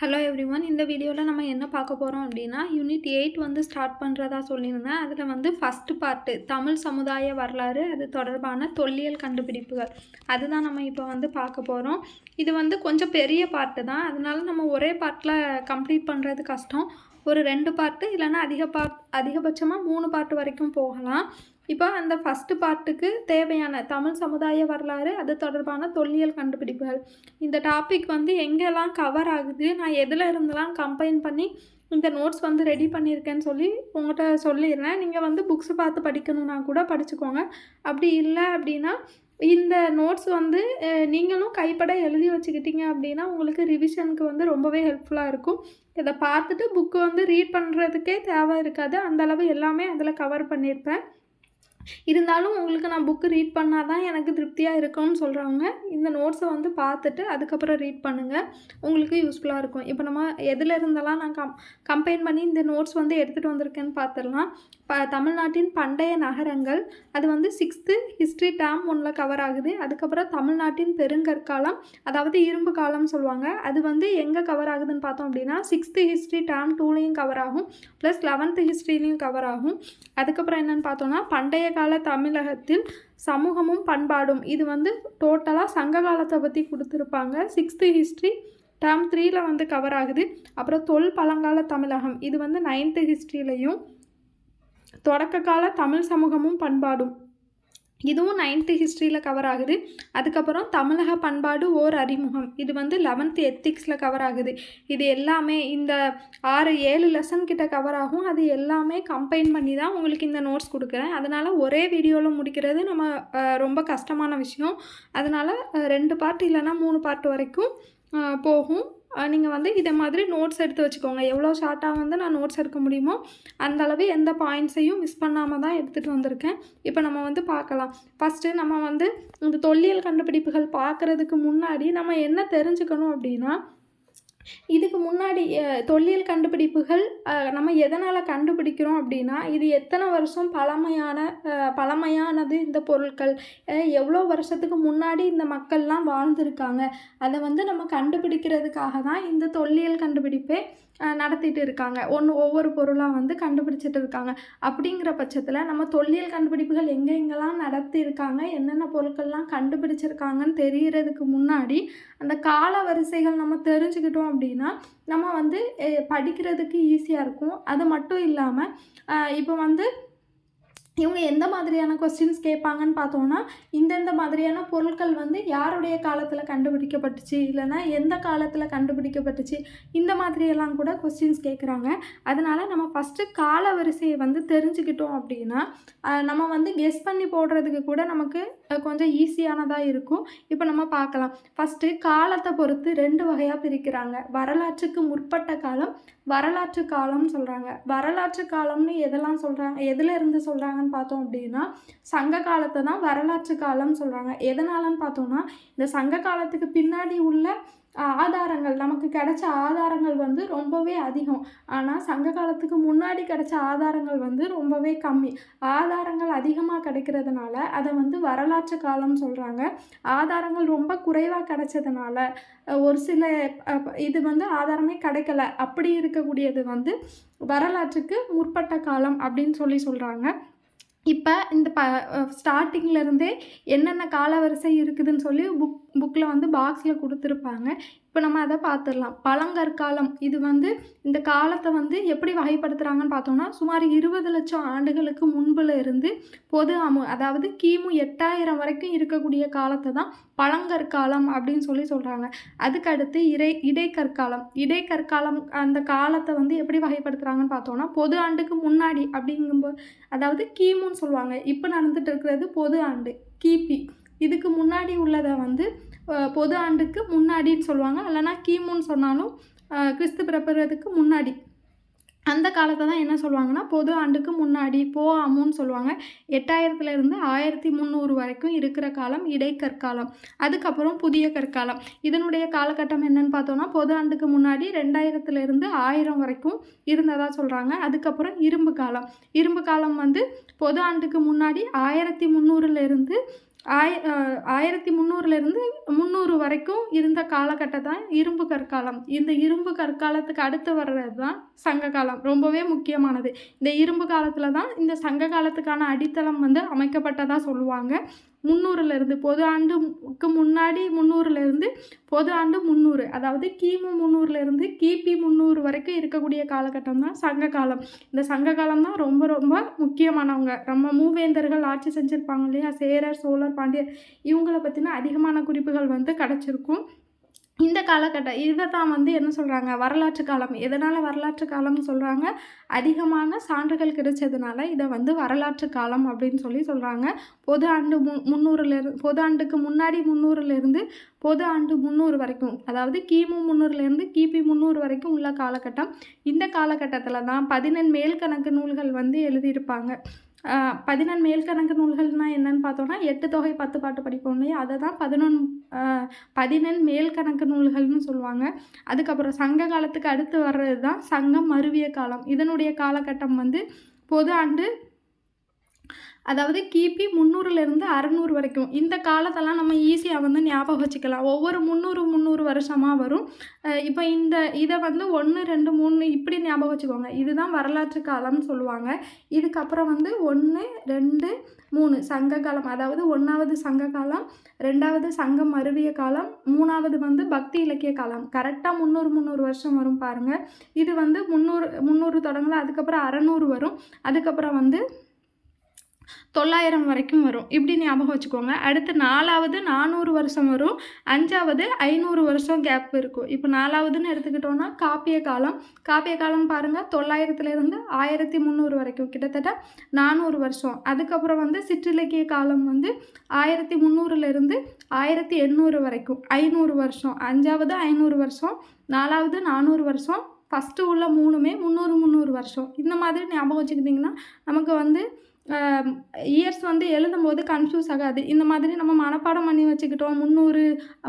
Hello every one இந்த வீடியோவில் நம்ம என்ன பார்க்க போகிறோம் அப்படின்னா யூனிட் எயிட் வந்து ஸ்டார்ட் பண்ணுறதா சொல்லியிருந்தேன். அதில் வந்து ஃபஸ்ட்டு பார்ட்டு தமிழ் சமுதாய வரலாறு அது தொடர்பான தொல்லியல் கண்டுபிடிப்புகள். அதுதான் நம்ம இப்போ வந்து பார்க்க போகிறோம் இது வந்து கொஞ்சம் பெரிய பார்ட்டு தான். அதனால நம்ம ஒரே பார்ட்டில் கம்ப்ளீட் பண்ணுறது கஷ்டம். ஒரு ரெண்டு பார்ட்டு இல்லைன்னா அதிக பார்ட் அதிகபட்சமாக மூணு பார்ட்டு வரைக்கும் போகலாம். இப்போ அந்த ஃபஸ்ட்டு பார்ட்டுக்கு தேவையான தமிழ் சமுதாய வரலாறு அது தொடர்பான தொல்லியல் கண்டுபிடிப்புகள். இந்த டாபிக் வந்து எங்கெல்லாம் கவர் ஆகுது நான் எதில் இருந்தெல்லாம் கம்பைன் பண்ணி இந்த நோட்ஸ் வந்து ரெடி பண்ணியிருக்கேன்னு சொல்லி உங்கள்கிட்ட சொல்லிடுறேன். நீங்கள் வந்து புக்ஸ் பார்த்து படிக்கணுன்னா கூட படிச்சுக்கோங்க. அப்படி இல்லை அப்படின்னா இந்த நோட்ஸ் வந்து நீங்களும் கைப்பட எழுதி வச்சுக்கிட்டீங்க அப்படின்னா உங்களுக்கு ரிவிஷனுக்கு வந்து ரொம்பவே ஹெல்ப்ஃபுல்லாக இருக்கும். இதை பார்த்துட்டு புக்கு வந்து ரீட் பண்ணுறதுக்கே தேவை இருக்காது. அந்தளவு எல்லாமே அதில் கவர் பண்ணியிருப்பேன். இருந்தாலும் உங்களுக்கு நான் புக்கு ரீட் பண்ணால் தான் எனக்கு திருப்தியாக இருக்கும்னு சொல்கிறவங்க இந்த நோட்ஸை வந்து பார்த்துட்டு அதுக்கப்புறம் ரீட் பண்ணுங்கள் உங்களுக்கு யூஸ்ஃபுல்லாக இருக்கும். இப்போ நம்ம எதில் இருந்தெல்லாம் நான் கம் கம்பைன் பண்ணி இந்த நோட்ஸ் வந்து எடுத்துகிட்டு வந்திருக்கேன்னு பார்த்துடலாம். ப தமிழ்நாட்டின் பண்டைய நகரங்கள் அது வந்து சிக்ஸ்த்து ஹிஸ்ட்ரி டேம் ஒன்றில் கவர் ஆகுது. அதுக்கப்புறம் தமிழ்நாட்டின் பெருங்கற்காலம் அதாவது இரும்பு காலம் சொல்லுவாங்க. அது வந்து எங்கே கவர் ஆகுதுன்னு பார்த்தோம் அப்படின்னா சிக்ஸ்த்து ஹிஸ்ட்ரி டேம் டூலையும் கவர் ஆகும். ப்ளஸ் லெவன்த்து ஹிஸ்ட்ரிலையும் கவர் ஆகும். அதுக்கப்புறம் என்னென்னு பார்த்தோன்னா பண்டைய கால தமிழகத்தில் சமூகமும் பண்பாடும். இது வந்து டோட்டலாக சங்க காலத்தை பற்றி கொடுத்துருப்பாங்க. சிக்ஸ்த்து ஹிஸ்ட்ரி டேர்ம் த்ரீல வந்து கவர் ஆகுது. அப்புறம் தொல் பழங்கால தமிழகம். இது வந்து நைன்த்து ஹிஸ்ட்ரியிலையும் தொடக்க கால தமிழ் சமூகமும் பண்பாடும். இதுவும் நைன்த்து ஹிஸ்ட்ரியில் கவர் ஆகுது. அதுக்கப்புறம் தமிழக பண்பாடு ஓர் அறிமுகம். இது வந்து லெவன்த்து எத்திக்ஸில் கவர் ஆகுது. இது எல்லாமே இந்த ஆறு ஏழு லெசன் கிட்ட கவர் ஆகும். அது எல்லாமே கம்பைன் பண்ணி தான் உங்களுக்கு இந்த நோட்ஸ் கொடுக்குறேன். அதனால் ஒரே வீடியோவில் முடிக்கிறது நம்ம ரொம்ப கஷ்டமான விஷயம். அதனால் ரெண்டு பார்ட் இல்லைன்னா மூணு பார்ட் வரைக்கும் போகும். நீங்கள் வந்து இதை மாதிரி நோட்ஸ் எடுத்து வச்சுக்கோங்க. எவ்வளோ ஷார்ட்டாக வந்து நான் நோட்ஸ் எடுக்க முடியுமோ அந்த அளவு எந்த பாயிண்ட்ஸையும் மிஸ் பண்ணாமல் தான் எடுத்துகிட்டு வந்திருக்கேன். இப்போ நம்ம வந்து பார்க்கலாம். ஃபஸ்ட்டு நம்ம வந்து இந்த தொல்லியல் கண்டுபிடிப்புகள் பார்க்குறதுக்கு முன்னாடி நம்ம என்ன தெரிஞ்சுக்கணும் அப்படின்னா இதுக்கு முன்னாடி தொல்லியல் கண்டுபிடிப்புகள் நம்ம எதனால் கண்டுபிடிக்கிறோம் அப்படின்னா இது எத்தனை வருஷம் பழமையான பழமையானது இந்த பொருட்கள்? எவ்வளோ வருஷத்துக்கு முன்னாடி இந்த மக்கள்லாம் வாழ்ந்திருக்காங்க? அதை வந்து நம்ம கண்டுபிடிக்கிறதுக்காக தான் இந்த தொல்லியல் கண்டுபிடிப்பே நடத்திட்டு இருக்காங்க. ஒன்று ஒவ்வொரு பொருளாக வந்து கண்டுபிடிச்சிட்டு இருக்காங்க. அப்படிங்கிற பட்சத்தில் நம்ம தொல்லியல் கண்டுபிடிப்புகள் எங்கெங்கெல்லாம் நடத்தியிருக்காங்க என்னென்ன பொருட்கள்லாம் கண்டுபிடிச்சிருக்காங்கன்னு தெரிகிறதுக்கு முன்னாடி அந்த கால வரிசைகள் நம்ம தெரிஞ்சுக்கிட்டோம் அப்படின்னா நம்ம வந்து படிக்கிறதுக்கு ஈஸியாக இருக்கும். அது மட்டும் இல்லாமல் இப்போ வந்து இவங்க எந்த மாதிரியான கொஸ்டின்ஸ் கேட்பாங்கன்னு பார்த்தோம்னா இந்தந்த மாதிரியான பொருட்கள் வந்து யாருடைய காலத்தில் கண்டுபிடிக்கப்பட்டுச்சு? இல்லைன்னா எந்த காலத்தில் கண்டுபிடிக்கப்பட்டுச்சு? இந்த மாதிரியெல்லாம் கூட கொஸ்டின்ஸ் கேட்குறாங்க. அதனால் நம்ம ஃபஸ்ட்டு கால வரிசையை வந்து தெரிஞ்சுக்கிட்டோம் அப்படின்னா நம்ம வந்து கெஸ் பண்ணி போடுறதுக்கு கூட நமக்கு கொஞ்சம் ஈஸியானதாக இருக்கும். இப்போ நம்ம பார்க்கலாம். ஃபஸ்ட்டு காலத்தை பொறுத்து ரெண்டு வகையாக பிரிக்கிறாங்க. வரலாற்றுக்கு முற்பட்ட காலம் வரலாற்று காலம்னு சொல்கிறாங்க வரலாற்று காலம்னு எதெல்லாம் சொல்கிறாங்க எதில் இருந்து சொல்கிறாங்கன்னு பார்த்தோம் அப்படின்னா சங்க காலத்தை தான் வரலாற்று காலம்னு சொல்கிறாங்க எதனாலன்னு பார்த்தோம்னா இந்த சங்க காலத்துக்கு பின்னாடி உள்ள ஆதாரங்கள் நமக்கு கிடைச்ச ஆதாரங்கள் வந்து ரொம்பவே அதிகம். ஆனால் சங்க காலத்துக்கு முன்னாடி கிடைச்ச ஆதாரங்கள் வந்து ரொம்பவே கம்மி. ஆதாரங்கள் அதிகமாக கிடைக்கிறதுனால அதை வந்து வரலாற்று காலம்னு சொல்கிறாங்க ஆதாரங்கள் ரொம்ப குறைவாக கிடைச்சதுனால ஒரு சில இது வந்து ஆதாரமே கிடைக்கல. அப்படி இருக்கக்கூடியது வந்து வரலாற்றுக்கு முற்பட்ட காலம் அப்படின்னு சொல்லி சொல்கிறாங்க இப்போ இந்த ப ஸ்டார்டிங்கில் இருந்தே என்னென்ன காலவரிசை இருக்குதுன்னு சொல்லி புக் புக்கில் வந்து பாக்ஸில் கொடுத்துருப்பாங்க. இப்போ நம்ம அதை பார்த்துடலாம். பழங்கற்காலம் இது வந்து இந்த காலத்தை வந்து எப்படி வகைப்படுத்துகிறாங்கன்னு பார்த்தோம்னா சுமார் இருபது லட்சம் ஆண்டுகளுக்கு முன்பில் இருந்து பொது அமு அதாவது கிமு எட்டாயிரம் வரைக்கும் இருக்கக்கூடிய காலத்தை தான் பழங்கற்காலம் அப்படின்னு சொல்லி சொல்கிறாங்க அதுக்கு அடுத்து இறை இடைக்கற்காலம். இடைக்கற்காலம் அந்த காலத்தை வந்து எப்படி வகைப்படுத்துகிறாங்கன்னு பார்த்தோம்னா பொது ஆண்டுக்கு முன்னாடி அப்படிங்கும்போது அதாவது கிமுன்னு சொல்லுவாங்க. இப்போ நடந்துட்டு இருக்கிறது பொது ஆண்டு கிபி. இதுக்கு முன்னாடி உள்ளதை வந்து பொது ஆண்டுக்கு முன்னாடின்னு சொல்லுவாங்க. இல்லைன்னா கிமுன்னு சொன்னாலும் கிறிஸ்து பிறப்புறதுக்கு முன்னாடி. அந்த காலத்தை தான் என்ன சொல்லுவாங்கன்னா பொது ஆண்டுக்கு முன்னாடி போ அமுன்னு சொல்லுவாங்க. எட்டாயிரத்துலேருந்து ஆயிரத்தி முந்நூறு வரைக்கும் இருக்கிற காலம் இடைக்கற்காலம் அதுக்கப்புறம் புதிய கற்காலம். இதனுடைய காலகட்டம் என்னன்னு பார்த்தோம்னா பொது ஆண்டுக்கு முன்னாடி ரெண்டாயிரத்துலேருந்து ஆயிரம் வரைக்கும் இருந்ததாக சொல்கிறாங்க அதுக்கப்புறம் இரும்பு காலம். இரும்பு காலம் வந்து பொது ஆண்டுக்கு முன்னாடி ஆயிரத்தி முந்நூறுலேருந்து ஆய ஆயிரத்தி முந்நூறுலேருந்து முந்நூறு வரைக்கும் இருந்த காலகட்டம் தான் இரும்பு கற்காலம். இந்த இரும்பு கற்காலத்துக்கு அடுத்து வர்றது தான் சங்க காலம் ரொம்பவே முக்கியமானது. இந்த இரும்பு காலத்தில் தான் இந்த சங்க காலத்துக்கான அடித்தளம் வந்து அமைக்கப்பட்டதாக சொல்லுவாங்க. முந்நூறுலேருந்து பொது ஆண்டுக்கு முன்னாடி முந்நூறுலேருந்து பொது ஆண்டு முந்நூறு. அதாவது கிமு முந்நூறுலேருந்து கிபி முந்நூறு வரைக்கும் இருக்கக்கூடிய காலகட்டம் தான் சங்க காலம் இந்த சங்க காலம் தான் ரொம்ப ரொம்ப முக்கியமானவங்க. நம்ம மூவேந்தர்கள் ஆட்சி செஞ்சுருப்பாங்க இல்லையா? சேரர் சோழர் பாண்டியர் இவங்களை பற்றின அதிகமான குறிப்புகள் வந்து கிடச்சிருக்கும். இந்த காலகட்டம் இதை தான் வந்து என்ன சொல்கிறாங்க வரலாற்று காலம். எதனால் வரலாற்று காலம்னு சொல்கிறாங்க அதிகமான சான்றுகள் கிடைச்சதுனால இதை வந்து வரலாற்று காலம் அப்படின்னு சொல்லி சொல்கிறாங்க பொது ஆண்டு மு முந்நூறுலேருந்து பொது ஆண்டுக்கு முன்னாடி முந்நூறுலேருந்து பொது ஆண்டு முந்நூறு வரைக்கும் அதாவது கிமு முந்நூறுலேருந்து கிபி முந்நூறு வரைக்கும் உள்ள காலகட்டம். இந்த காலகட்டத்தில் தான் பதினெண் மேல்கணக்கு நூல்கள் வந்து எழுதியிருப்பாங்க. பதினெண் மேல்கணக்கு நூல்கள்னால் என்னென்னு பார்த்தோன்னா எட்டு தொகை பத்து பாட்டு படிப்போம் இல்லையா? அதை தான் பதினொன் பதினெண் மேல்கணக்கு நூல்கள்னு சொல்லுவாங்க. அதுக்கப்புறம் சங்க காலத்துக்கு அடுத்து வர்றது தான் சங்கம் மருவிய காலம். இதனுடைய காலகட்டம் வந்து பொது ஆண்டு அதாவது கிபி முந்நூறுலேருந்து அறநூறு வரைக்கும். இந்த காலத்தெல்லாம் நம்ம ஈஸியாக வந்து ஞாபகம் வச்சுக்கலாம். ஒவ்வொரு முந்நூறு முந்நூறு வருஷமாக வரும். இப்போ இந்த இதை வந்து ஒன்று ரெண்டு மூணு இப்படி ஞாபகம் வச்சுக்கோங்க. இதுதான் வரலாற்று காலம்னு சொல்லுவாங்க. இதுக்கப்புறம் வந்து ஒன்று ரெண்டு மூணு சங்க காலம் அதாவது ஒன்றாவது சங்க காலம் ரெண்டாவது சங்கம் மருவிய காலம் மூணாவது வந்து பக்தி இலக்கிய காலம். கரெக்டாக முந்நூறு முந்நூறு வருஷம் வரும் பாருங்கள் இது வந்து முந்நூறு முந்நூறு தொடங்கல அதுக்கப்புறம் அறநூறு வரும். அதுக்கப்புறம் வந்து தொள்ளாயிரம் வரைக்கும் வரும். இப்படி ஞாபகம் வச்சுக்கோங்க. அடுத்து நாலாவது நானூறு வருஷம் வரும். அஞ்சாவது ஐநூறு வருஷம் கேப் இருக்கும். இப்போ நாலாவதுன்னு எடுத்துக்கிட்டோன்னா காப்பிய காலம். காப்பிய காலம் பாருங்கள் தொள்ளாயிரத்துலேருந்து ஆயிரத்தி முந்நூறு வரைக்கும். கிட்டத்தட்ட நானூறு வருஷம். அதுக்கப்புறம் வந்து சிற்றிலக்கிய காலம் வந்து ஆயிரத்தி முந்நூறுலேருந்து ஆயிரத்தி எண்ணூறு வரைக்கும். ஐநூறு வருஷம். அஞ்சாவது ஐநூறு வருஷம். நாலாவது நானூறு வருஷம். ஃபஸ்ட்டு உள்ள மூணுமே முந்நூறு முந்நூறு வருஷம். இந்த மாதிரி ஞாபகம் வச்சுக்கிட்டிங்கன்னா நமக்கு வந்து இயர்ஸ் வந்து எழுதும்போது கன்ஃப்யூஸ் ஆகாது. இந்த மாதிரி நம்ம மனப்பாடம் பண்ணி வச்சுக்கிட்டோம். முந்நூறு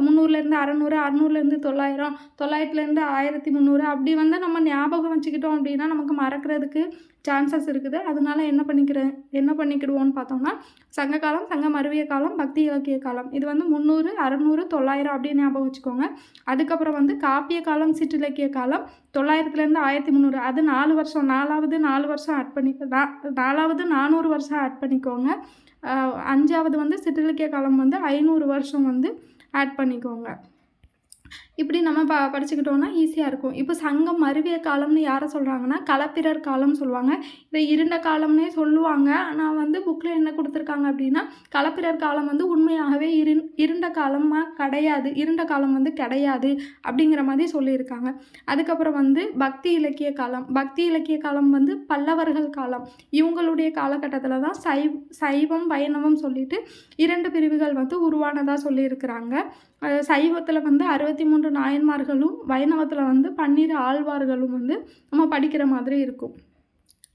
முந்நூறுலேருந்து அறநூறு அறநூறுலேருந்து தொள்ளாயிரம் தொள்ளாயிரத்துலேருந்து ஆயிரத்தி முந்நூறு அப்படி வந்து நம்ம ஞாபகம் வச்சுக்கிட்டோம் அப்படின்னா நமக்கு மறக்கிறதுக்கு சான்சஸ் இருக்குது. அதனால என்ன பண்ணிக்கிறேன்? என்ன பண்ணிக்கிடுவோன்னு பார்த்தோம்னா சங்க காலம் சங்க மருவிய காலம் பக்தி இலக்கிய காலம். இது வந்து முந்நூறு அறநூறு தொள்ளாயிரம் அப்படின்னு ஞாபகம் வச்சுக்கோங்க. அதுக்கப்புறம் வந்து காப்பிய காலம் சிற்றிலக்கிய காலம் தொள்ளாயிரத்துலேருந்து ஆயிரத்தி முந்நூறு. அது நாலு வருஷம் நாலாவது நாலு வருஷம் ஆட் பண்ணி நாலாவது நானூறு வருஷம் ஆட் பண்ணிக்கோங்க. அஞ்சாவது வந்து சிற்றிலக்கிய காலம் வந்து ஐநூறு வருஷம் வந்து ஆட் பண்ணிக்கோங்க. இப்படி நம்ம ப படிச்சுக்கிட்டோன்னா ஈஸியாக இருக்கும். இப்போ சங்கம் மருவிய காலம்னு யாரை சொல்கிறாங்கன்னா களப்பிரர் காலம்னு சொல்லுவாங்க. இதை இருண்ட காலம்னே சொல்லுவாங்க. ஆனால் வந்து புக்கில் என்ன கொடுத்துருக்காங்க அப்படின்னா களப்பிரர் காலம் வந்து உண்மையாகவே இரு இருண்ட காலமாக கிடையாது. இருண்ட காலம் வந்து கிடையாது அப்படிங்கிற மாதிரி சொல்லியிருக்காங்க. அதுக்கப்புறம் வந்து பக்தி இலக்கிய காலம். பக்தி இலக்கிய காலம் வந்து பல்லவர்கள் காலம். இவங்களுடைய காலகட்டத்தில் தான் சை சைவம் வைணவம் சொல்லிட்டு இரண்டு பிரிவுகள் வந்து உருவானதாக சொல்லியிருக்கிறாங்க. சைவத்தில் வந்து அறுபத்தி மூன்று நாயன்மார்களும் வைணவத்தில் வந்து பன்னிரு ஆழ்வார்களும் வந்து நம்ம படிக்கிற மாதிரி இருக்கும்.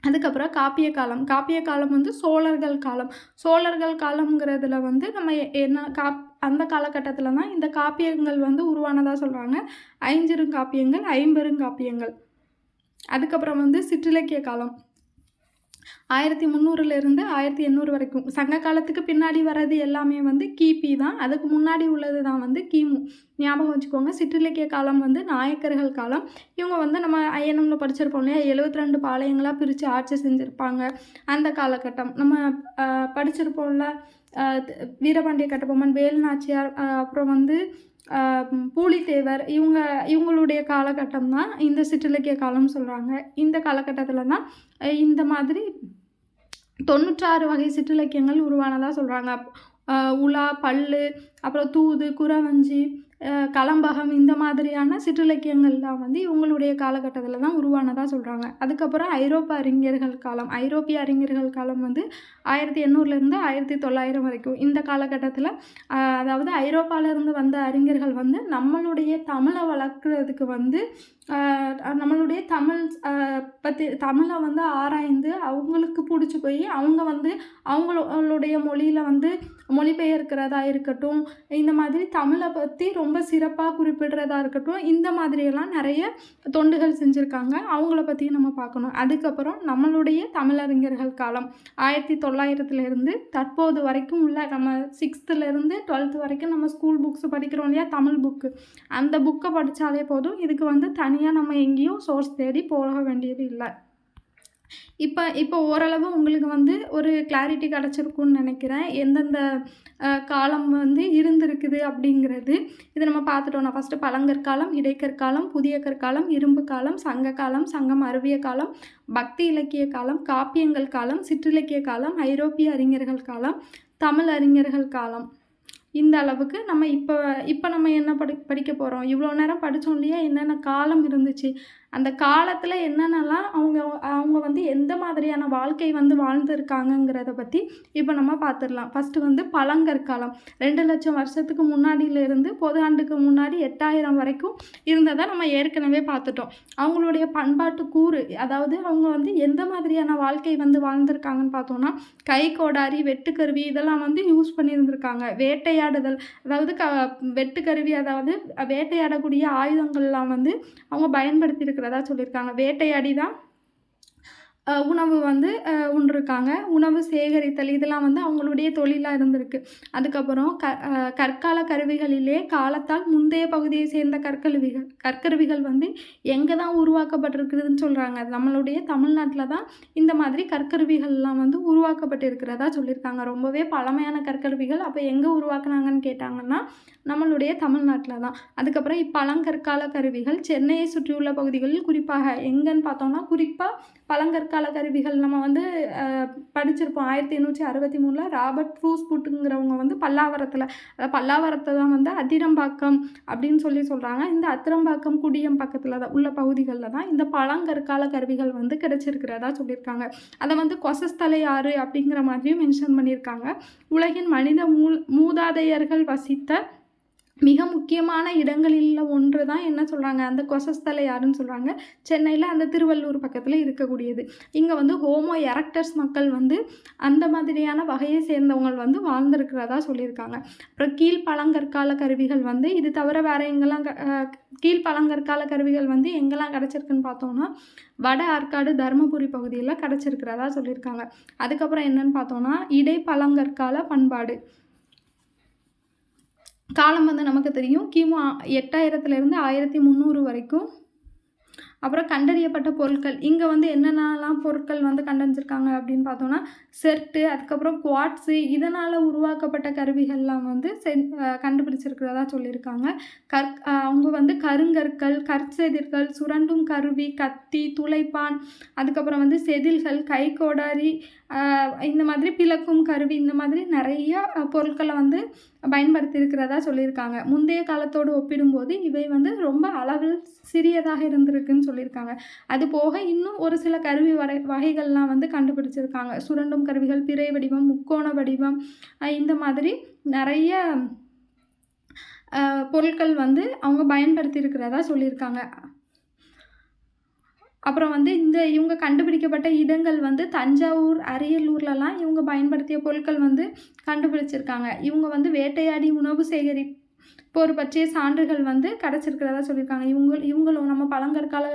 அதுக்கப்புறம் காப்பிய காலம். காப்பிய காலம் வந்து சோழர்கள் காலம். சோழர்கள் காலங்கிறதுல வந்து நம்ம என்ன காப் அந்த காலகட்டத்தில் தான் இந்த காப்பியங்கள் வந்து உருவானதாக சொல்கிறாங்க ஐஞ்சிருங்காப்பியங்கள் ஐம்பெருங்காப்பியங்கள். அதுக்கப்புறம் வந்து சிற்றிலக்கிய காலம். ஆயிரத்தி முந்நூறுலேருந்து ஆயிரத்தி எண்ணூறு வரைக்கும். சங்க காலத்துக்கு பின்னாடி வர்றது எல்லாமே வந்து கிபி தான். அதுக்கு முன்னாடி உள்ளது தான் வந்து கிமு. ஞாபகம் வச்சுக்கோங்க. சிற்றிலக்கிய காலம் வந்து நாயக்கர்கள் காலம். இவங்க வந்து நம்ம ஐஎன்எம்ல படிச்சிருப்போம் இல்லையா? எழுபத்தி ரெண்டு பாளையங்களாக பிரித்து ஆட்சி செஞ்சுருப்பாங்க அந்த காலகட்டம். நம்ம படிச்சிருப்போம்ல வீரபாண்டிய கட்டபொம்மன் வேலுநாச்சியார் அப்புறம் வந்து பூலித்தேவர் இவங்க இவங்களுடைய காலகட்டம் தான் இந்த சிற்றிலக்கிய காலம்னு சொல்கிறாங்க இந்த காலகட்டத்தில் தான் இந்த மாதிரி தொண்ணூற்றாறு வகை சிற்றிலக்கியங்கள் உருவானதாக சொல்கிறாங்க உலா பல்லு அப்புறம் தூது குறவஞ்சி கலம்பகம் இந்த மாதிரியான சிற்றிலக்கியங்கள்லாம் வந்து இவங்களுடைய காலகட்டத்தில் தான் உருவானதாக சொல்கிறாங்க அதுக்கப்புறம் ஐரோப்பா அறிஞர்கள் காலம் ஐரோப்பிய அறிஞர்கள் காலம் வந்து ஆயிரத்தி எண்ணூறுலேருந்து ஆயிரத்தி தொள்ளாயிரம் வரைக்கும். இந்த காலகட்டத்தில் அதாவது ஐரோப்பாவிலேருந்து வந்த அறிஞர்கள் வந்து நம்மளுடைய தமிழை வளர்க்குறதுக்கு வந்து நம்மளுடைய தமிழ் பற்றி தமிழை வந்து ஆராய்ந்து அவங்களுக்கு பிடிச்சி போய் அவங்க வந்து அவங்களுடைய மொழியில் வந்து மொழிபெயர்க்கிறதா இருக்கட்டும் இந்த மாதிரி தமிழை பற்றி ரொம்ப சிறப்பாக குறிப்பிடுறதா இருக்கட்டும் இந்த மாதிரியெல்லாம் நிறைய தொண்டுகள் செஞ்சுருக்காங்க. அவங்கள பற்றியும் நம்ம பார்க்கணும். அதுக்கப்புறம் நம்மளுடைய தமிழறிஞர்கள் காலம். ஆயிரத்தி தொள்ளாயிரத்துலேருந்து தற்போது வரைக்கும் உள்ள நம்ம சிக்ஸ்த்துலேருந்து டுவெல்த்து வரைக்கும் நம்ம ஸ்கூல் புக்ஸ் படிக்கிறோம் இல்லையா? தமிழ் புக்கு அந்த புக்கை படித்தாலே போதும். இதுக்கு வந்து தனியாக நம்ம எங்கேயும் சோர்ஸ் தேடி போக வேண்டியது இல்லை. இப்போ இப்போ ஓரளவு உங்களுக்கு வந்து ஒரு கிளாரிட்டி கிடச்சிருக்குன்னு நினைக்கிறேன். எந்தெந்த காலம் வந்து இருந்திருக்குது அப்படிங்கிறது இதை நம்ம பார்த்துட்டோம்னா ஃபஸ்ட்டு பழங்கற்காலம் இடைக்கற்காலம் புதிய கற்காலம் இரும்பு காலம் சங்க காலம் சங்கம் அருவிய காலம் பக்தி இலக்கிய காலம் காப்பியங்கள் காலம் சிற்றிலக்கிய காலம் ஐரோப்பிய அறிஞர்கள் காலம் தமிழ் அறிஞர்கள் காலம். இந்த அளவுக்கு நம்ம இப்போ இப்போ நம்ம என்ன படி படிக்க போகிறோம் இவ்வளோ நேரம் படித்தோம் இல்லையா? என்னென்ன காலம் இருந்துச்சு? அந்த காலத்தில் என்னென்னலாம் அவங்க அவங்க வந்து எந்த மாதிரியான வாழ்க்கை வந்து வாழ்ந்துருக்காங்கங்கிறத பற்றி இப்போ நம்ம பார்த்துடலாம் ஃபஸ்ட்டு வந்து பழங்கற்காலம் ரெண்டு லட்சம் வருஷத்துக்கு முன்னாடியிலேருந்து பொது ஆண்டுக்கு முன்னாடி எட்டாயிரம் வரைக்கும் இருந்ததை நம்ம ஏற்கனவே பார்த்துட்டோம் அவங்களுடைய பண்பாட்டு கூறு அதாவது அவங்க வந்து எந்த மாதிரியான வாழ்க்கை வந்து வாழ்ந்திருக்காங்கன்னு பார்த்தோன்னா கை கோடாரி வெட்டுக்கருவி இதெல்லாம் வந்து யூஸ் பண்ணியிருந்திருக்காங்க. வேட்டையாடுதல் அதாவது க வெட்டுக்கருவி அதாவது வேட்டையாடக்கூடிய ஆயுதங்கள்லாம் வந்து அவங்க பயன்படுத்தி இருக்கிறதா சொல்லியிருக்காங்க. வேட்டையாடி தான் உணவு வந்து உண்டிருக்காங்க உணவு சேகரித்தல் இதெல்லாம் வந்து அவங்களுடைய தொழிலாக இருந்திருக்கு. அதுக்கப்புறம் க கற்கால கருவிகளிலே காலத்தால் முந்தைய பகுதியை சேர்ந்த கற்கருவிகள் கற்கருவிகள் வந்து எங்கே தான் உருவாக்கப்பட்டிருக்குதுன்னு சொல்கிறாங்க நம்மளுடைய தமிழ்நாட்டில் தான் இந்த மாதிரி கற்கருவிகள்லாம் வந்து உருவாக்கப்பட்டிருக்கிறதா சொல்லியிருக்காங்க. ரொம்பவே பழமையான கற்கருவிகள் அப்போ எங்கே உருவாக்குனாங்கன்னு கேட்டாங்கன்னா நம்மளுடைய தமிழ்நாட்டில் தான். அதுக்கப்புறம் இப்பழங்கற்கால கருவிகள் சென்னையை சுற்றியுள்ள பகுதிகளில் குறிப்பாக எங்கன்னு பார்த்தோம்னா குறிப்பாக பழங்கற்கால கருவிகள் நம்ம வந்து படிச்சிருப்போம். ஆயிரத்தி எண்ணூற்றி அறுபத்தி மூணில் ராபர்ட் புட்டுங்கிறவங்க வந்து பல்லாவரத்தில் பல்லாவரத்தை தான் வந்து அதிரம்பாக்கம் அப்படின்னு சொல்லி சொல்கிறாங்க இந்த அத்திரம்பாக்கம் குடியம் பக்கத்தில் தான் உள்ள பகுதிகளில் தான் இந்த பழங்கற்கால கருவிகள் வந்து கிடச்சிருக்கிறதா சொல்லியிருக்காங்க. அதை வந்து கொசஸ்தலை ஆறு அப்படிங்கிற மாதிரியும் மென்ஷன் பண்ணியிருக்காங்க. உலகின் மனித மூ மூதாதையர்கள் வசித்த மிக முக்கியமான இடங்களில் ஒன்று தான் என்ன சொல்கிறாங்க அந்த கொசஸ்தலை யாருன்னு சொல்கிறாங்க சென்னையில் அந்த திருவள்ளூர் பக்கத்தில் இருக்கக்கூடியது. இங்கே வந்து ஹோமோ எரக்டர்ஸ் மக்கள் வந்து அந்த மாதிரியான வகையை சேர்ந்தவங்க வந்து வாழ்ந்திருக்கிறதா சொல்லியிருக்காங்க. அப்புறம் கீழ்பழங்கற்கால கருவிகள் வந்து இது தவிர வேறு எங்கெல்லாம் கீழ்பழங்கற்கால கருவிகள் வந்து எங்கெல்லாம் கிடச்சிருக்குன்னு பார்த்தோன்னா வட ஆற்காடு தருமபுரி பகுதியில் கிடச்சிருக்கிறதா சொல்லியிருக்காங்க. அதுக்கப்புறம் என்னென்னு பார்த்தோன்னா இடைப்பழங்கற்கால பண்பாடு. காலம் வந்து நமக்கு தெரியும். கிமு எட்டாயிரத்துலேருந்து ஆயிரத்தி முந்நூறு வரைக்கும். அப்புறம் கண்டறியப்பட்ட பொருட்கள். இங்கே வந்து என்னென்னலாம் பொருட்கள் வந்து கண்டறிஞ்சிருக்காங்க அப்படின்னு பார்த்தோன்னா செர்ட்டு அதுக்கப்புறம் குவாட்ஸு இதனால் உருவாக்கப்பட்ட கருவிகள்லாம் வந்து செ கண்டுபிடிச்சிருக்கிறதா சொல்லியிருக்காங்க. கற் அவங்க வந்து கருங்கற்கள் கற்செதிர்கள் சுரண்டும் கருவி கத்தி துளைப்பான் அதுக்கப்புறம் வந்து செதில்கள் கைக்கோடாரி இந்த மாதிரி பிளக்கும் கருவி இந்த மாதிரி நிறைய பொருட்களை வந்து பயன்படுத்தியிருக்கிறதா சொல்லியிருக்காங்க. முந்தைய காலத்தோடு ஒப்பிடும்போது இவை வந்து ரொம்ப அளவில் சிறியதாக இருந்திருக்குன்னு சொல்லியிருக்காங்க. அது போக இன்னும் ஒரு சில கருவி வகை வகைகள்லாம் வந்து கண்டுபிடிச்சிருக்காங்க. சுரண்டும் கருவிகள் பிறை வடிவம் முக்கோண வடிவம் இந்த மாதிரி நிறைய பொருட்கள் வந்து அவங்க பயன்படுத்தியிருக்கிறதா சொல்லியிருக்காங்க. அப்புறம் வந்து இந்த இவங்க கண்டுபிடிக்கப்பட்ட இடங்கள் வந்து தஞ்சாவூர் அரியலூர்லலாம் இவங்க பயன்படுத்திய பொருட்கள் வந்து கண்டுபிடிச்சிருக்காங்க. இவங்க வந்து வேட்டையாடி உணவு சேகரி போர் பற்றிய சான்றுகள் வந்து கிடச்சிருக்கிறதா சொல்லியிருக்காங்க. இவங்க இவங்களும் நம்ம பழங்கற்கால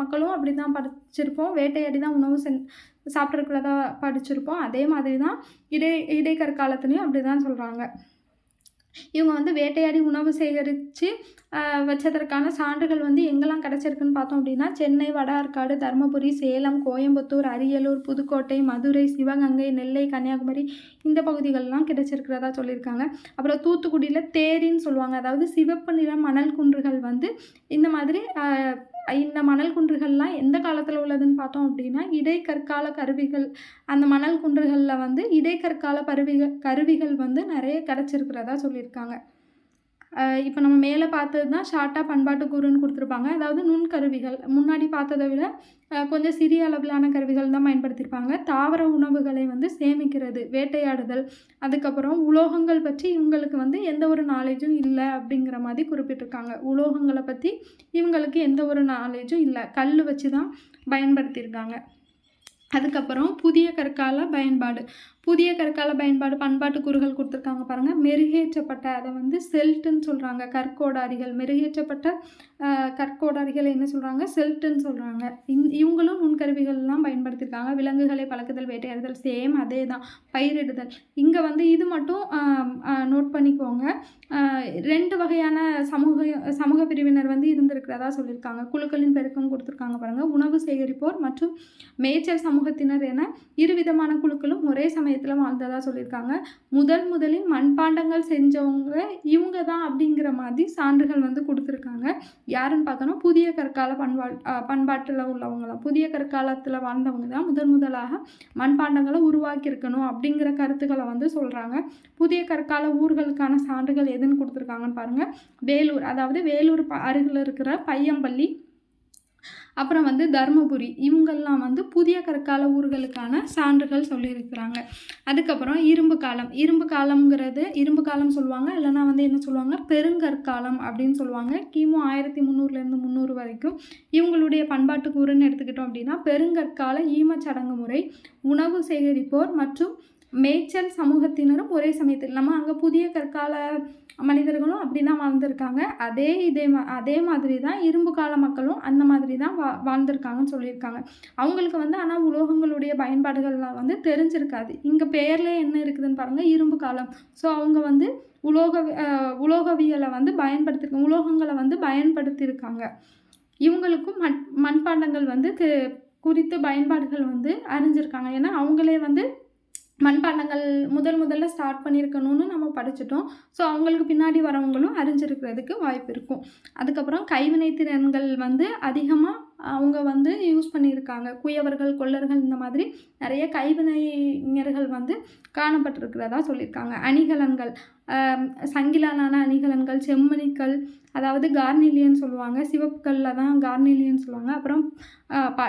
மக்களும் அப்படி தான் படிச்சிருப்போம். வேட்டையாடி தான் உணவு சென் சாப்பிட்ருக்கிறதா படிச்சிருப்போம். அதே மாதிரி தான் இடை இடைக்கற்காலத்துலேயும் அப்படி தான் சொல்கிறாங்க இவங்க வந்து வேட்டையாடி உணவு சேகரித்து வச்சதற்கான சான்றுகள் வந்து எங்கெல்லாம் கிடச்சிருக்குன்னு பார்த்தோம் அப்படின்னா சென்னை வட ஆற்காடு தருமபுரி சேலம் கோயம்புத்தூர் அரியலூர் புதுக்கோட்டை மதுரை சிவகங்கை நெல்லை கன்னியாகுமரி இந்த பகுதிகளெலாம் கிடைச்சிருக்கிறதா சொல்லியிருக்காங்க. அப்புறம் தூத்துக்குடியில் தேரின்னு சொல்லுவாங்க. அதாவது சிவப்பு நிற மணல் குன்றுகள் வந்து இந்த மாதிரி இந்த மணல் குன்றுகள்லாம் எந்த காலத்தில் உள்ளதுன்னு பார்த்தோம் அப்படின்னா இடைக்கற்கால கருவிகள். அந்த மணல் குன்றுகளில் வந்து இடைக்கற்கால பருவிகள் கருவிகள் வந்து நிறைய கிடச்சிருக்கிறதா சொல்லியிருக்காங்க. இப்போ நம்ம மேலே பார்த்தது தான் ஷார்ட்டாக பண்பாட்டு கூறுன்னு கொடுத்துருப்பாங்க. அதாவது நுண்கருவிகள். முன்னாடி பார்த்ததை விட கொஞ்சம் சிறிய அளவிலான கருவிகள் தான் பயன்படுத்தியிருப்பாங்க. தாவர உணவுகளை வந்து சேமிக்கிறது வேட்டையாடுதல் அதுக்கப்புறம் உலோகங்கள் பற்றி இவங்களுக்கு வந்து எந்த ஒரு நாலேஜும் இல்லை அப்படிங்கிற மாதிரி குறிப்பிட்டிருக்காங்க. உலோகங்களை பற்றி இவங்களுக்கு எந்த ஒரு நாலேஜும் இல்லை. கல் வச்சு தான் பயன்படுத்தியிருக்காங்க. அதுக்கப்புறம் புதிய கற்கால பயன்பாடு. புதிய கற்கால பயன்பாடு பண்பாட்டு கூறுகள் கொடுத்துருக்காங்க பாருங்கள் மெருகேற்றப்பட்ட அதை வந்து செல்ட்டுன்னு சொல்கிறாங்க கற்கோடாரிகள். மெருகேற்றப்பட்ட கற்கோடாரிகளை என்ன சொல்கிறாங்க செல்ட்டுன்னு சொல்கிறாங்க இந் இவங்களும் நுண்கருவிகள்லாம் பயன்படுத்தியிருக்காங்க விலங்குகளை பழக்குதல் வேட்டையாடுதல் சேம் அதே தான் பயிரிடுதல். இங்கே வந்து இது மட்டும் நோட் பண்ணிக்கோங்க. ரெண்டு வகையான சமூக சமூக பிரிவினர் வந்து இருந்திருக்கிறதா சொல்லியிருக்காங்க. குழுக்களின் பெருக்கம் கொடுத்துருக்காங்க பாருங்கள் உணவு சேகரிப்போர் மற்றும் மேய்ச்சல் சமூகத்தினர் என இருவிதமான குழுக்களும் ஒரே சமயம் சமயத்தில் வாழ்ந்ததாக சொல்லியிருக்காங்க. முதல் முதலில் மண்பாண்டங்கள் செஞ்சவங்க இவங்க தான் அப்படிங்கிற மாதிரி சான்றுகள் வந்து கொடுத்துருக்காங்க. யாருன்னு பார்த்தோன்னா புதிய கற்கால பண்பா பண்பாட்டில் உள்ளவங்களாம். புதிய கற்காலத்தில் வாழ்ந்தவங்க தான் முதன் முதலாக மண்பாண்டங்களை உருவாக்கியிருக்கணும் அப்படிங்கிற கருத்துக்களை வந்து சொல்கிறாங்க புதிய கற்கால ஊர்களுக்கான சான்றுகள் எதுன்னு கொடுத்துருக்காங்கன்னு பாருங்கள் வேலூர் அதாவது வேலூர் அருகில் இருக்கிற பையம்பள்ளி அப்புறம் வந்து தருமபுரி. இவங்கெல்லாம் வந்து புதிய கற்கால ஊர்களுக்கான சான்றுகள் சொல்லியிருக்கிறாங்க. அதுக்கப்புறம் இரும்பு காலம். இரும்பு காலம்ங்கிறது இரும்பு காலம் சொல்லுவாங்க இல்லைன்னா வந்து என்ன சொல்லுவாங்க? பெருங்கற்காலம் அப்படின்னு சொல்லுவாங்க. கிமு ஆயிரத்தி முந்நூறுலேருந்து முந்நூறு வரைக்கும் இவங்களுடைய பண்பாட்டு கூறுன்னு எடுத்துக்கிட்டோம் அப்படின்னா பெருங்கற்கால ஈமச்சடங்கு முறை உணவு சேகரிப்போர் மற்றும் மேய்ச்சல் சமூகத்தினரும் ஒரே சமயத்தில். நம்ம அங்கே புதிய கற்கால மனிதர்களும் அப்படி தான் வாழ்ந்திருக்காங்க. அதே இதே மா அதே மாதிரி தான் இரும்பு கால மக்களும் அந்த மாதிரி தான் வா வாழ்ந்திருக்காங்கன்னு சொல்லியிருக்காங்க. அவங்களுக்கு வந்து ஆனால் உலோகங்களுடைய பயன்பாடுகள்லாம் வந்து தெரிஞ்சிருக்காது. இங்கே பெயர்ல என்ன இருக்குதுன்னு பாருங்கள் இரும்பு காலம். ஸோ அவங்க வந்து உலோக உலோகவியலை வந்து பயன்படுத்தி உலோகங்களை வந்து பயன்படுத்தியிருக்காங்க. இவங்களுக்கும் மண் மண்பாண்டங்கள் வந்து குறித்த பயன்பாடுகள் வந்து அறிஞ்சிருக்காங்க. ஏன்னா அவங்களே வந்து மண்பாண்டங்கள் முதல் முதல்ல ஸ்டார்ட் பண்ணியிருக்கணும்னு நம்ம படிச்சிட்டோம். ஸோ அவங்களுக்கு பின்னாடி வரவங்களும் அறிஞ்சிருக்கிறதுக்கு வாய்ப்பு இருக்கும். அதுக்கப்புறம் கைவினை திறன்கள் வந்து அதிகமாக அவங்க வந்து யூஸ் பண்ணியிருக்காங்க. குயவர்கள் கொல்லர்கள் இந்த மாதிரி நிறைய கைவினைஞர்கள் வந்து காணப்பட்டிருக்கிறதா சொல்லியிருக்காங்க. அணிகலன்கள் சங்கிலாலான அணிகலன்கள் செம்மணிக்கல் அதாவது கார்னிலியன் சொல்லுவாங்க. சிவப்புக்கல்ல தான் கார்னிலியன் சொல்லுவாங்க. அப்புறம் ப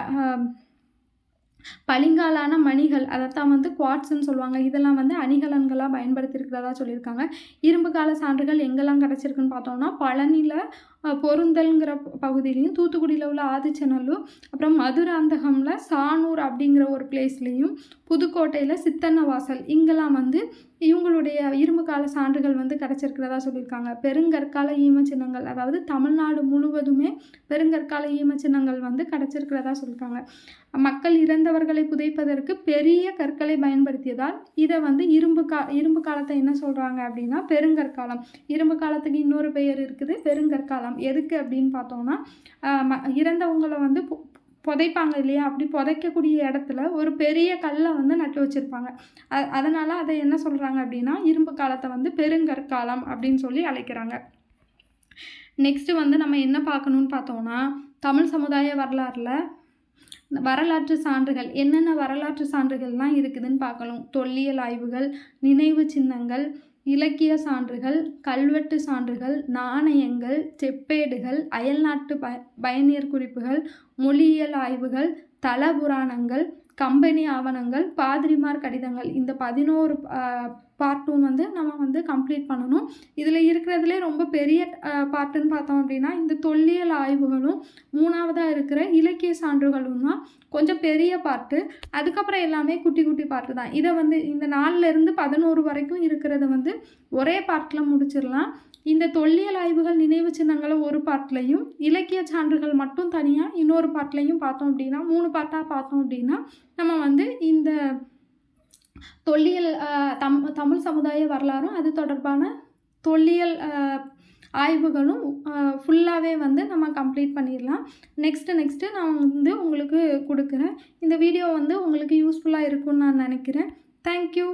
பளிங்காலான மணிகள் அதைத்தான் வந்து குவாட்ஸ்ன்னு சொல்லுவாங்க. இதெல்லாம் வந்து அணிகலன்களாக பயன்படுத்தியிருக்கிறதா சொல்லியிருக்காங்க. இரும்பு கால சான்றுகள் எங்கெல்லாம் கிடச்சிருக்குன்னு பார்த்தோம்னா பழனியில் பொருந்தல்ங்கிற பகுதியிலையும் தூத்துக்குடியில் உள்ள ஆதிச்சநல்லூர் அப்புறம் மதுராந்தகமில் சானூர் அப்படிங்கிற ஒரு பிளேஸ்லேயும் புதுக்கோட்டையில் சித்தன்னவாசல் இங்கெல்லாம் வந்து இவங்களுடைய இரும்பு கால சான்றுகள் வந்து கிடச்சிருக்கிறதா சொல்லியிருக்காங்க. பெருங்கற்கால ஈமச்சின்னங்கள் அதாவது தமிழ்நாடு முழுவதுமே பெருங்கற்கால ஈமச்சின்னங்கள் வந்து கிடச்சிருக்கிறதா சொல்லியிருக்காங்க. மக்கள் இறந்தவர்களை புதைப்பதற்கு பெரிய கற்களை பயன்படுத்தியதால் இதை வந்து இரும்பு கா இரும்பு காலத்தை என்ன சொல்கிறாங்க அப்படின்னா பெருங்கற்காலம். இரும்பு காலத்துக்கு இன்னொரு பெயர் இருக்குது பெருங்கற்காலம். எதுக்கு அப்படின்னு பார்த்தோம்னா ம இறந்தவங்களை வந்து புதைப்பாங்க இல்லையா? அப்படி புதைக்கக்கூடிய இடத்துல ஒரு பெரிய கல்லை வந்து நட்டு வச்சுருப்பாங்க. அதனால் அதை என்ன சொல்கிறாங்க அப்படின்னா இரும்பு காலத்தை வந்து பெருங்கற்காலம் அப்படின்னு சொல்லி அழைக்கிறாங்க. நெக்ஸ்ட்டு வந்து நம்ம என்ன பார்க்கணுன்னு பார்த்தோம்னா தமிழ் சமுதாய வரலாறில் வரலாற்று சான்றுகள் என்னென்ன வரலாற்று சான்றுகள்லாம் இருக்குதுன்னு பார்க்கணும். தொல்லியல் ஆய்வுகள் நினைவு சின்னங்கள் இலக்கிய சான்றுகள் கல்வெட்டு சான்றுகள் நாணயங்கள் செப்பேடுகள் அயல்நாட்டு ப பயணியர் குறிப்புகள் மொழியியல் ஆய்வுகள் தல புராணங்கள் கம்பெனி ஆவணங்கள் பாதிரிமார் கடிதங்கள் இந்த பதினோரு பார்ட்டும் வந்து நம்ம வந்து கம்ப்ளீட் பண்ணணும். இதில் இருக்கிறதுலே ரொம்ப பெரிய பார்ட்டுன்னு பார்த்தோம் அப்படின்னா இந்த தொல்லியல் ஆய்வுகளும் மூணாவதாக இருக்கிற இலக்கிய சான்றுகளும் தான் கொஞ்சம் பெரிய பார்ட்டு அதுக்கப்புறம் எல்லாமே குட்டி குட்டி பார்ட்டு தான். இதை வந்து இந்த நாலுலேருந்து பதினோரு வரைக்கும் இருக்கிறத வந்து ஒரே பார்ட்டில் முடிச்சிடலாம். இந்த தொல்லியல் ஆய்வுகள் நினைவு சின்னங்களை ஒரு பார்ட்லையும் இலக்கிய சான்றுகள் மட்டும் தனியாக இன்னொரு பார்ட்லையும் பார்த்தோம் அப்படின்னா மூணு பார்ட்டாக பார்த்தோம் அப்படின்னா நம்ம வந்து இந்த தொல்லியல் தம் தமிழ் சமுதாய வரலாறும் அது தொடர்பான தொல்லியல் ஆய்வுகளும் ஃபுல்லாகவே வந்து நம்ம கம்ப்ளீட் பண்ணிடலாம். நெக்ஸ்ட்டு நெக்ஸ்ட்டு நான் வந்து உங்களுக்கு கொடுக்குறேன். இந்த வீடியோ வந்து உங்களுக்கு யூஸ்ஃபுல்லாக இருக்கும்னு நான் நினைக்கிறேன். தேங்க்யூ